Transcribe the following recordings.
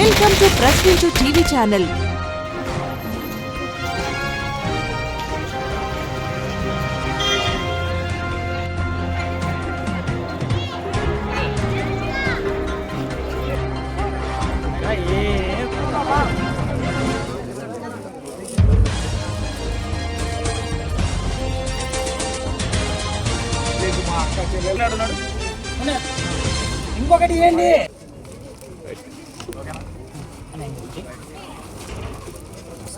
Welcome to Prashninchu TV channel. ఇంకొకటి ఏంటి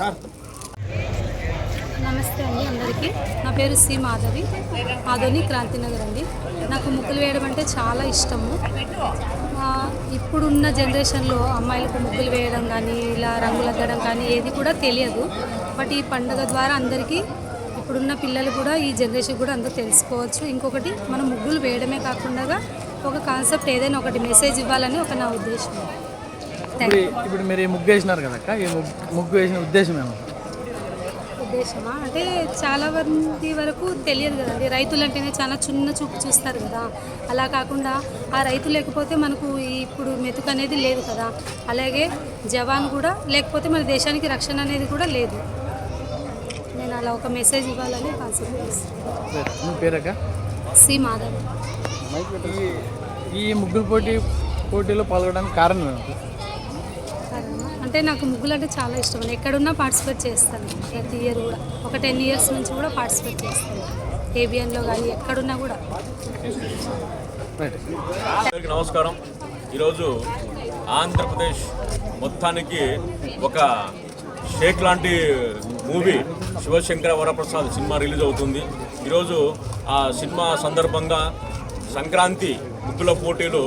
sir. నమస్తే అండి అందరికీ. నా పేరు సి మాధవి. ఆదోని క్రాంతినగర్ అండి. నాకు ముగ్గులు వేయడం అంటే చాలా ఇష్టము. ఇప్పుడున్న జనరేషన్లో అమ్మాయిలకు ముగ్గులు వేయడం కానీ ఇలా రంగులు అద్దడం కానీ ఏది కూడా తెలియదు. బట్ ఈ పండుగ ద్వారా అందరికీ ఇప్పుడున్న పిల్లలు కూడా ఈ జనరేషన్ కూడా అందరూ తెలుసుకోవచ్చు. ఇంకొకటి మనం ముగ్గులు వేయడమే కాకుండా ఒక కాన్సెప్ట్ ఏదైనా ఒకటి మెసేజ్ ఇవ్వాలని ఒక నా ఉద్దేశం. ఇప్పుడు ఇప్పుడు మీరు ఈ ముగ్గు వేసినారు కదక్క ఈ ముగ్గు వేసిన ఉద్దేశం ఏమో? ఉద్దేశమా? అంటే చాలా మంది వరకు తెలియదు కదండి రైతులు అంటేనే చాలా చిన్న చూపు చూస్తారు కదా. అలా కాకుండా ఆ రైతు లేకపోతే మనకు ఇప్పుడు మెతుకు అనేది లేదు కదా. అలాగే జవాన్ కూడా లేకపోతే మన దేశానికి రక్షణ అనేది కూడా లేదు. నేను అలా ఒక మెసేజ్ ఇవ్వాలని పేరక్క సి మాధవ్. ఈ ముగ్గుల పోటీ పోటీలో పాల్గొనడానికి కారణం? అంటే నాకు ముగ్గులు అంటే చాలా ఇష్టం. ఎక్కడున్నా పార్టిసిపేట్ చేస్తాను. ప్రతి ఇయర్ కూడా. ఒక టెన్ ఇయర్స్ నుంచి కూడా పార్టిసిపేట్ చేస్తాను. ఏబిఎన్లో కానీ ఎక్కడున్నా కూడా. నమస్కారం. ఈరోజు ఆంధ్రప్రదేశ్ మొత్తానికి ఒక షేక్ లాంటి movie Shivashankara Varaprasad cinema release అవుతుంది. ఈరోజు ఆ సినిమా సందర్భంగా సంక్రాంతి ముగ్గుల పోటీలు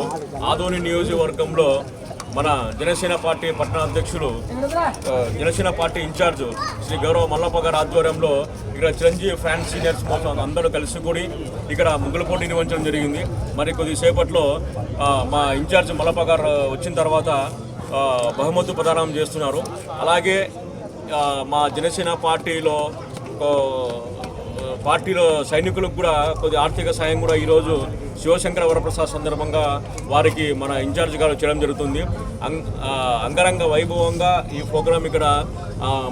ఆదోని నియోజకవర్గంలో మన జనసేన పార్టీ పట్టణ అధ్యక్షులు జనసేన పార్టీ ఇన్ఛార్జ్ శ్రీ గౌరవ మల్లప్ప గారి ఆధ్వర్యంలో ఇక్కడ చిరంజీవి ఫ్యాన్స్ సీనియర్స్ మొత్తం అందరూ కలిసి కూడి ఇక్కడ ముగ్గుల పోటీ నిర్వహించడం జరిగింది. మరి కొద్దిసేపట్లో మా ఇన్ఛార్జ్ మల్లప్ప గారు వచ్చిన తర్వాత బహుమతి ప్రదానం చేస్తున్నారు. అలాగే మా జనసేన పార్టీలో పార్టీలో సైనికులకు కూడా కొద్ది ఆర్థిక సాయం కూడా ఈరోజు శివశంకర వరప్రసాద్ సందర్భంగా వారికి మన ఇన్ఛార్జ్ గారు చేయడం జరుగుతుంది. అంగరంగ వైభవంగా ఈ ప్రోగ్రాం ఇక్కడ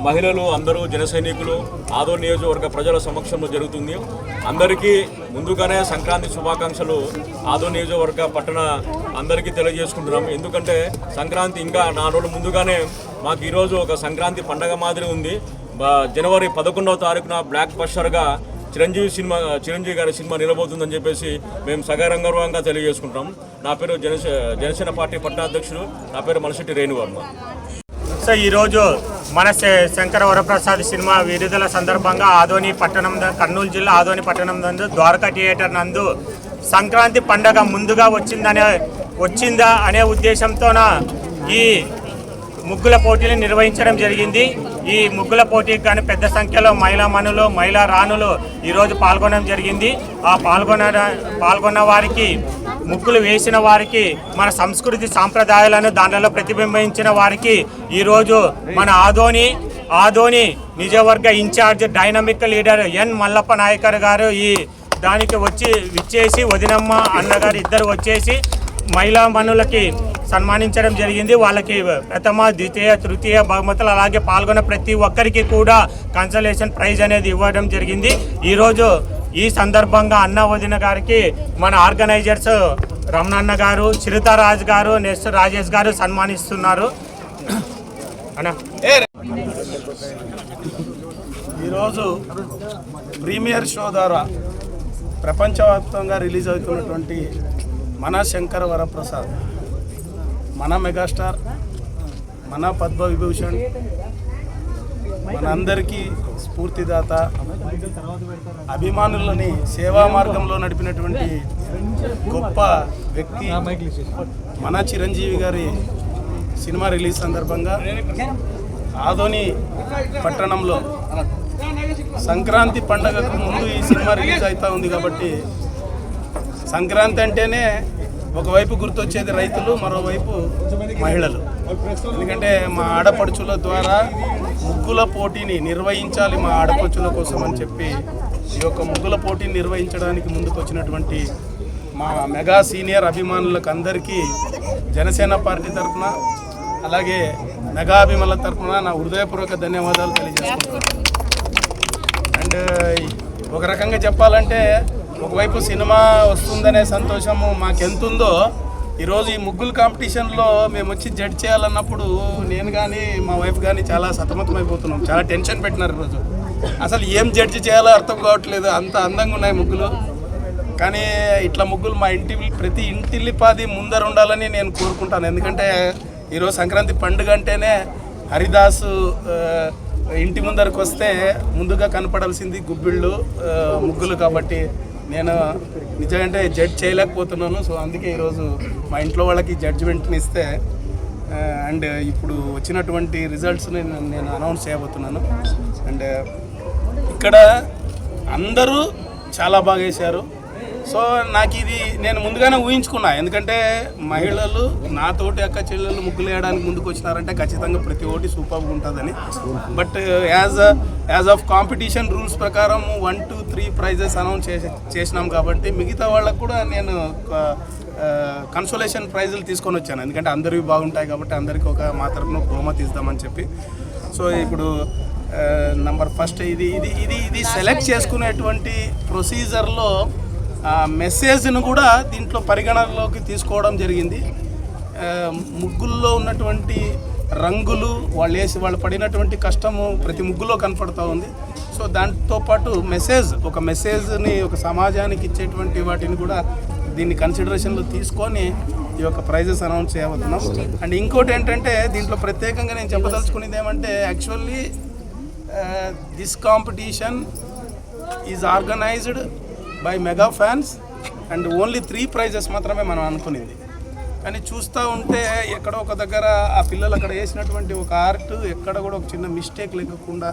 మహిళలు అందరూ జన సైనికులు ఆదో నియోజకవర్గ ప్రజల సమక్షంలో జరుగుతుంది. అందరికీ ముందుగానే సంక్రాంతి శుభాకాంక్షలు ఆదో నియోజకవర్గ పట్టణ అందరికీ తెలియజేసుకుంటున్నాం ఎందుకంటే సంక్రాంతి ఇంకా నా రోజులు ముందుగానే మాకు ఈరోజు ఒక సంక్రాంతి పండగ మాదిరి ఉంది. జనవరి పదకొండవ తారీఖున బ్లాక్ బస్టర్గా చిరంజీవి సినిమా చిరంజీవి గారి సినిమా నిలబోతుందని చెప్పేసి మేము సగరంగర్వంగా తెలియజేసుకుంటాం. నా పేరు జనసే జనసేన పార్టీ పట్టాధ్యక్షుడు నా పేరు మలశెట్టి రేణువర్మ. సో ఈరోజు మన శ- శంకర వరప్రసాద్ సినిమా విడుదల సందర్భంగా ఆదోని పట్టణం కర్నూలు జిల్లా ఆదోని పట్టణం నందు ద్వారకా థియేటర్ నందు సంక్రాంతి పండగ ముందుగా వచ్చిందనే వచ్చిందా అనే ఉద్దేశంతోన ఈ ముగ్గుల పోటీలు నిర్వహించడం జరిగింది. ఈ ముగ్గుల పోటీకి కానీ పెద్ద సంఖ్యలో మహిళా మనులు మహిళా రాణులు ఈరోజు పాల్గొనడం జరిగింది. ఆ పాల్గొన పాల్గొన్న వారికి ముగ్గులు వేసిన వారికి మన సంస్కృతి సాంప్రదాయాలను దానిలో ప్రతిబింబించిన వారికి ఈరోజు మన Adoni Adoni నిజవర్గ incharge dynamic leader N Mallappa Nayakar గారు ఈ దానికి వచ్చి విచ్చేసి వదినమ్మ అన్నగారు ఇద్దరు వచ్చేసి మహిళా మనులకి సన్మానించడం జరిగింది. వాళ్ళకి ప్రథమ ద్వితీయ తృతీయ బహుమతులు అలాగే పాల్గొన్న ప్రతి ఒక్కరికి కూడా కన్సలేషన్ ప్రైజ్ అనేది ఇవ్వడం జరిగింది. ఈరోజు ఈ సందర్భంగా అన్న వదిన గారికి మన ఆర్గనైజర్స్ రమణన్న గారు చిరుతారాజ్ గారు నెక్స్ట్ రాజేష్ గారు సన్మానిస్తున్నారు. ఈరోజు ప్రీమియర్ షో ద్వారా ప్రపంచవ్యాప్తంగా రిలీజ్ అవుతున్నటువంటి మన శంకర వరప్రసాద్. మన మెగాస్టార్ మన పద్మ విభూషణ్ మనందరికీ స్ఫూర్తిదాత అభిమానులని సేవా మార్గంలో నడిపినటువంటి గొప్ప వ్యక్తి మన చిరంజీవి గారి సినిమా రిలీజ్ సందర్భంగా ఆదోని పట్టణంలో సంక్రాంతి పండగకు ముందు ఈ సినిమా రిలీజ్ అవుతూ ఉంది కాబట్టి సంక్రాంతి అంటేనే ఒకవైపు గుర్తొచ్చేది రైతులు మరోవైపు మహిళలు. ఎందుకంటే మా ఆడపడుచుల ద్వారా ముగ్గుల పోటీని నిర్వహించాలి మా ఆడపడుచుల కోసం అని చెప్పి ఈ యొక్క ముగ్గుల పోటీని నిర్వహించడానికి ముందుకొచ్చినటువంటి మా మెగా సీనియర్ అభిమానులకు అందరికీ జనసేన పార్టీ తరఫున అలాగే మెగాభిమల తరఫున నా హృదయపూర్వక ధన్యవాదాలు తెలియజేస్తున్నాను అండ్ ఒక రకంగా చెప్పాలంటే ఒకవైపు సినిమా వస్తుందనే సంతోషము మాకెంతుందో ఈరోజు ఈ ముగ్గులు కాంపిటీషన్లో మేము వచ్చి జడ్జ్ చేయాలన్నప్పుడు నేను కానీ మా వైఫ్ కానీ చాలా సతమతమైపోతున్నాం. చాలా టెన్షన్ పెట్టినారు ఈరోజు. అసలు ఏం జడ్జి చేయాలో అర్థం కావట్లేదు. అంత అందంగా ఉన్నాయి ముగ్గులు. కానీ ఇట్లా ముగ్గులు మా ఇంటి ప్రతి ఇంటిల్లిపాది ముందర ఉండాలని నేను కోరుకుంటాను. ఎందుకంటే ఈరోజు సంక్రాంతి పండుగ అంటేనే హరిదాసు ఇంటి ముందరకు వస్తే ముందుగా కనపడాల్సింది గుబ్బిళ్ళు ముగ్గులు కాబట్టి నేను నిజంగా జడ్జ్ చేయలేకపోతున్నాను. సో అందుకే ఈరోజు మా ఇంట్లో వాళ్ళకి జడ్జిమెంట్ని ఇస్తే అండ్ ఇప్పుడు వచ్చినటువంటి రిజల్ట్స్ని నేను- నేను అనౌన్స్ చేయబోతున్నాను. అండ్ ఇక్కడ అందరూ చాలా బాగా వేశారు సో నాకు ఇది నేను ముందుగానే ఊహించుకున్నా. ఎందుకంటే మహిళలు నాతోటి అక్క చెల్లెలు ముగ్గులు వేయడానికి ముందుకు వచ్చినారంటే ఖచ్చితంగా ప్రతి ఒక్కటి సూపర్గా ఉంటుందని. But as as of competition rules ప్రకారం one two three prizes announce చేసి చేసినాం కాబట్టి మిగతా వాళ్ళకు కూడా నేను uh, uh, కన్సోలేషన్ ప్రైజులు తీసుకొని వచ్చాను. ఎందుకంటే అందరివి బాగుంటాయి కాబట్టి అందరికీ ఒక మా బహుమతి ఇద్దామని చెప్పి. సో ఇప్పుడు uh, నంబర్ ఫస్ట్ ఇది ఇది ఇది ఇది సెలెక్ట్ చేసుకునేటువంటి ప్రొసీజర్లో మెసేజ్ను కూడా దీంట్లో పరిగణనలోకి తీసుకోవడం జరిగింది. ముగ్గుల్లో ఉన్నటువంటి రంగులు వాళ్ళు వేసి వాళ్ళు పడినటువంటి కష్టము ప్రతి ముగ్గులో కనపడుతూ ఉంది. సో దాంతో పాటు మెసేజ్ ఒక మెసేజ్ని ఒక సమాజానికి ఇచ్చేటువంటి వాటిని కూడా దీన్ని కన్సిడరేషన్లో తీసుకొని ఈ యొక్క ప్రైజెస్ అనౌన్స్ చేయబోతున్నాం. అండ్ ఇంకోటి ఏంటంటే దీంట్లో ప్రత్యేకంగా నేను చెప్పదలుచుకునేది ఏమంటే actually this competition is organised by mega fans and only three prizes మాత్రమే మనం అనుకునేది. కానీ చూస్తూ ఉంటే ఎక్కడో ఒక దగ్గర ఆ పిల్లలు అక్కడ వేసినటువంటి ఒక ఆర్ట్ ఎక్కడ కూడా ఒక చిన్న మిస్టేక్ లేకుండా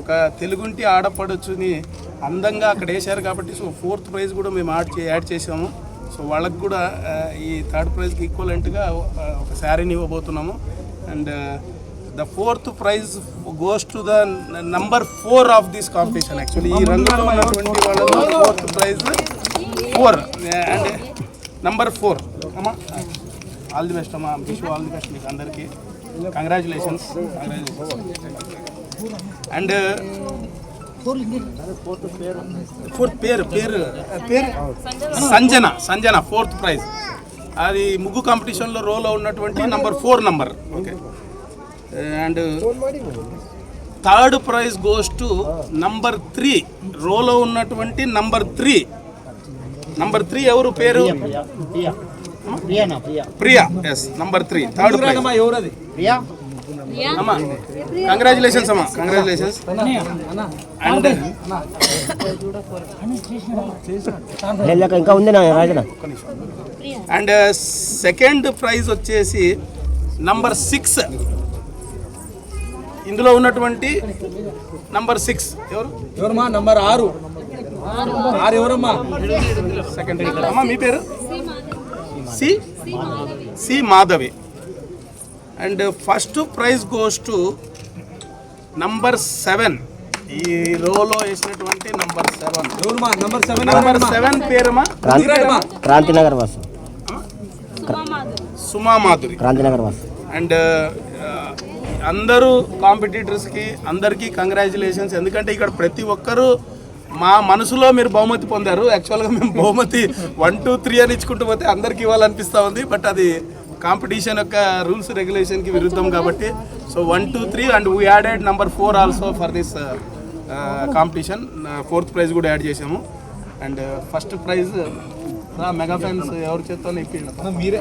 ఒక తెలుగుంటి ఆడపడొచ్చుని అందంగా అక్కడ వేశారు కాబట్టి సో ఫోర్త్ ప్రైజ్ కూడా మేము యాడ్ చే యాడ్ చేసాము సో వాళ్ళకి కూడా ఈ థర్డ్ ప్రైజ్కి ఈక్వలెంట్గా ఒక శారీని ఇవ్వబోతున్నాము. And the fourth prize goes to the number four of this competition actually ఈ రంగంలో ఉన్నటువంటి వాళ్ళలో fourth prize four and number four అమ్మా ఆల్ ది బెస్ట్ అమ్మా. విష్ ఆల్ ది బెస్ట్ మీకు అందరికీ. కంగ్రాచులేషన్స్ అండ్ ఫోర్త్ పేరు పేరు పేరు సంజన సంజన ఫోర్త్ ప్రైజ్ అది ముగ్గు కాంపిటీషన్లో రోలో ఉన్నటువంటి number four number okay and third prize goes to number three. రోలో ఉన్నటువంటి నంబర్ త్రీ. నంబర్ త్రీ ఎవరు పేరు? Priya S number three. Third prize. అమ్మా కంగ్రాచులేషన్స్ అమ్మా కంగ్రాచులేషన్స్ అండ్ ఇంకా ఉంది నా రాజన. అండ్ సెకండ్ ప్రైజ్ వచ్చేసి నంబర్ సిక్స్. ఇందులో ఉన్నటువంటి నంబర్ సిక్స్. ఎవరు? ఎవరమ్మా? నంబర్ ఆరు. ఆరు ఎవరమ్మా? సెకండ్ అమ్మా మీ పేరు? C? C Madhavi. And first prize goes to number seven ఈ రోలో వేసినటువంటి నంబర్ సెవెన్ ఎవరమ్మా? నంబర్ సెవెన్ నంబర్ సెవెన్ పేరుమా క్రాంతి క్రాంతినగర్ బస్సు సుమా మాధురి. క్రాంతినగర్ బస్సు అండ్ అందరూ కాంపిటీటర్స్కి అందరికీ కంగ్రాచులేషన్స్. ఎందుకంటే ఇక్కడ ప్రతి ఒక్కరూ మా మనసులో మీరు బహుమతి పొందారు. యాక్చువల్గా మేము బహుమతి వన్ టూ త్రీ అని ఇచ్చుకుంటూ పోతే అందరికీ ఇవ్వాలనిపిస్తూ ఉంది. బట్ అది కాంపిటీషన్ యొక్క రూల్స్ రెగ్యులేషన్కి విరుద్ధం కాబట్టి. So one two three and we added number four also for this competition fourth prize కూడా యాడ్ చేసాము and first prize mega fans ఎవరి చేత్తో ఇప్పించారు మీరే